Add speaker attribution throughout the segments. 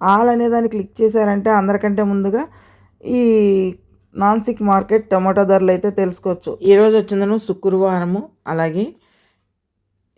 Speaker 1: All అనే దాన్ని click చేశారంటే అందరికంటే ముందుగా ఈ నాన్సిక్ మార్కెట్ టమాటో ధరలు అయితే తెలుసుకోవచ్చు. ఈరోజు వచ్చిందను శుక్రవారము అలాగే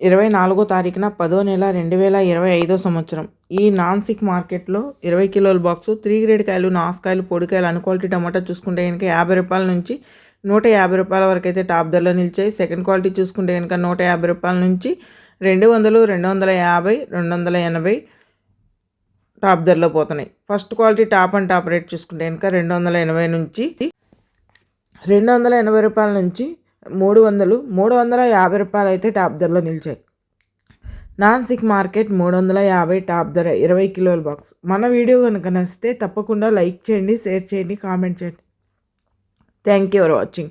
Speaker 1: ఇరవై నాలుగో తారీఖున పదో నెల రెండు వేల ఇరవై ఐదో సంవత్సరం. ఈ నాన్సిక్ మార్కెట్లో ఇరవై కిలోల బాక్సు త్రీ గ్రేడ్ కాయలు నాసుకాయలు పొడికాయలు అన్క్వాలిటీ టమాటా చూసుకుంటే కనుక యాభై రూపాయల నుంచి నూట యాభై రూపాయల వరకు అయితే టాప్ ధరలో నిలిచాయి. సెకండ్ క్వాలిటీ చూసుకుంటే కనుక నూట యాభై రూపాయల నుంచి రెండు వందలు రెండు వందల యాభై రెండు వందల ఎనభై టాప్ ధరలో పోతున్నాయి. First quality top and top rate చూసుకుంటే కనుక రెండు వందల ఎనభై నుంచి రెండు వందల ఎనభై రూపాయల నుంచి మూడు వందలు మూడు వందల యాభై రూపాయలు అయితే టాప్ ధరలో నిలిచాయి. నాన్సిక్ మార్కెట్ మూడు వందల యాభై టాప్ ధర ఇరవై కిలోల బాక్స్. మన వీడియో కనుక నచ్చితే తప్పకుండా లైక్ చేయండి షేర్ చేయండి కామెంట్ చేయండి. Thank you for watching.